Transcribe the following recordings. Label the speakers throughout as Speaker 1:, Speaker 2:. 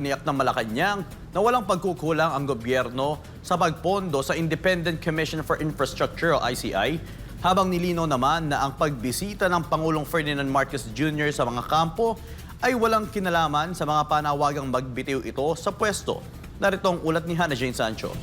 Speaker 1: Tiniyak ng Malacanang na walang pagkukulang ang gobyerno sa pagpondo sa Independent Commission for Infrastructure o ICI, habang nilino naman na ang pagbisita ng Pangulong Ferdinand Marcos Jr. sa mga kampo ay walang kinalaman sa mga panawagang magbitiw ito sa pwesto. Narito ang ulat ni Hannah Jane Sancho.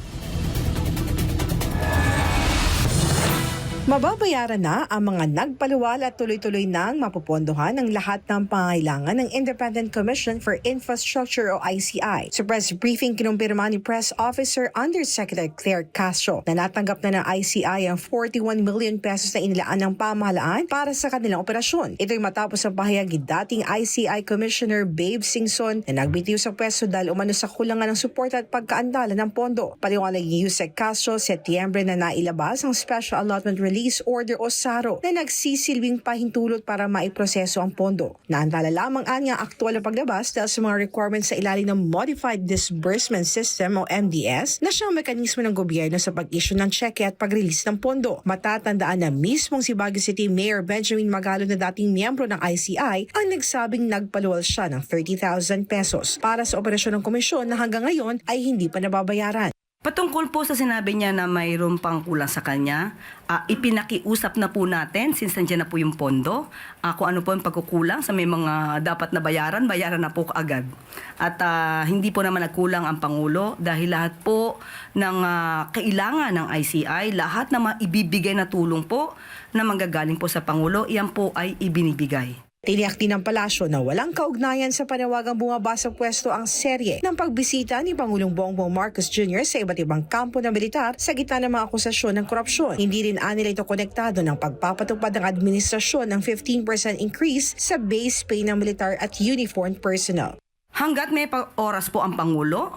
Speaker 2: Mababayaran na ang mga nagpaluwal at tuloy-tuloy nang mapupondohan ng lahat ng pangailangan ng Independent Commission for Infrastructure o ICI. Sa press briefing, kinumpirma ni Press Officer Undersecretary Claire Castro na natanggap na ng ICI ang 41 million pesos na inilaan ng pamahalaan para sa kanilang operasyon. Ito'y matapos ang pahayag ni dating ICI Commissioner Babe Singson na nagbitiw sa pwesto dahil umano sa kulangan ng suporta at pagkaandala ng pondo. Paliwanag ni Yusek Castro, Setyembre na nailabas ang Special Allotment Release Order o SARO na nagsisilbing pahintulot para maiproseso ang pondo. Naantala lamang anya aktual na paglabas dahil sa mga requirements sa ilalim ng Modified Disbursement System o MDS na siyang mekanismo ng gobyerno sa pag-issue ng cheque at pag-release ng pondo. Matatandaan na mismong si Baguio City Mayor Benjamin Magalo na dating miyembro ng ICI ang nagsabing nagpaluwal siya ng 30,000 pesos para sa operasyon ng komisyon na hanggang ngayon ay hindi pa nababayaran.
Speaker 3: Patungkol po sa sinabi niya na mayroon pang kulang sa kanya, ah, ipinakiusap na po natin since nandiyan na po yung pondo, ah, kung ano po yung pagkukulang sa may mga dapat na bayaran, bayaran na po kaagad. At ah, hindi po naman nagkulang ang Pangulo dahil lahat po ng ah, kailangan ng ICI, lahat na maibibigay na tulong po na manggagaling po sa Pangulo, iyan po ay ibinibigay.
Speaker 2: Tiniyak din ng palasyo na walang kaugnayan sa panawagang bumaba sa pwesto ang serye ng pagbisita ni Pangulong Bongbong Marcos Jr. sa iba't ibang kampo ng militar sa gitna ng mga akusasyon ng korupsyon. Hindi rin anila ito konektado ng pagpapatupad ng administrasyon ng 15% increase sa base pay ng militar at uniformed personnel.
Speaker 3: Hanggat may oras po ang Pangulo,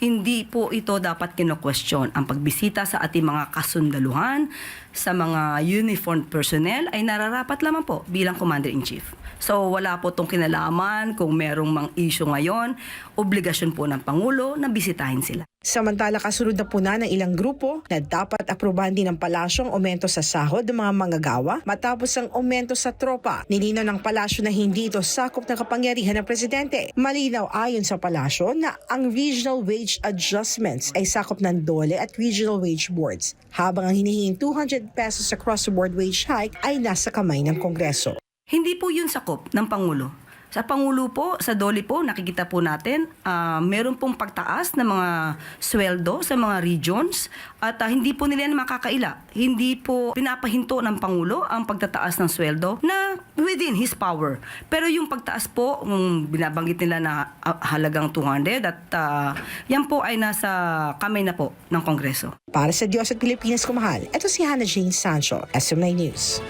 Speaker 3: hindi po ito dapat kino-question. Ang pagbisita sa ating mga kasundaluhan, sa mga uniformed personnel ay nararapat lamang po bilang Commander-in-Chief. So wala po itong kinalaman kung merong mang issue ngayon, obligasyon po ng Pangulo na bisitahin sila.
Speaker 2: Samantala kasunod na po na ng ilang grupo na dapat aprobahan din ng palasyo ang aumento sa sahod ng mga manggagawa matapos ang aumento sa tropa. Nilinaw ng palasyo na hindi ito sakop ng kapangyarihan ng presidente. Malinaw ayon sa palasyo na ang regional wage adjustments ay sakop ng DOLE at regional wage boards habang ang hinihinging 200 pesos across the board wage hike ay nasa kamay ng Kongreso.
Speaker 3: Hindi po yun sakop ng Pangulo. Sa Pangulo po, sa Doli po, nakikita po natin, ah, meron pong pagtaas ng mga sweldo sa mga regions at ah, hindi po nila makakaila. Hindi po pinapahinto ng Pangulo ang pagtataas ng sweldo na within his power. Pero yung pagtaas po, um, binabanggit nila na ah, halagang 200 at ah, yan po ay nasa kamay na po ng Kongreso.
Speaker 2: Para sa Diyos at Pilipinas kumahal, ito si Hannah Jane Sancho, SM9 News.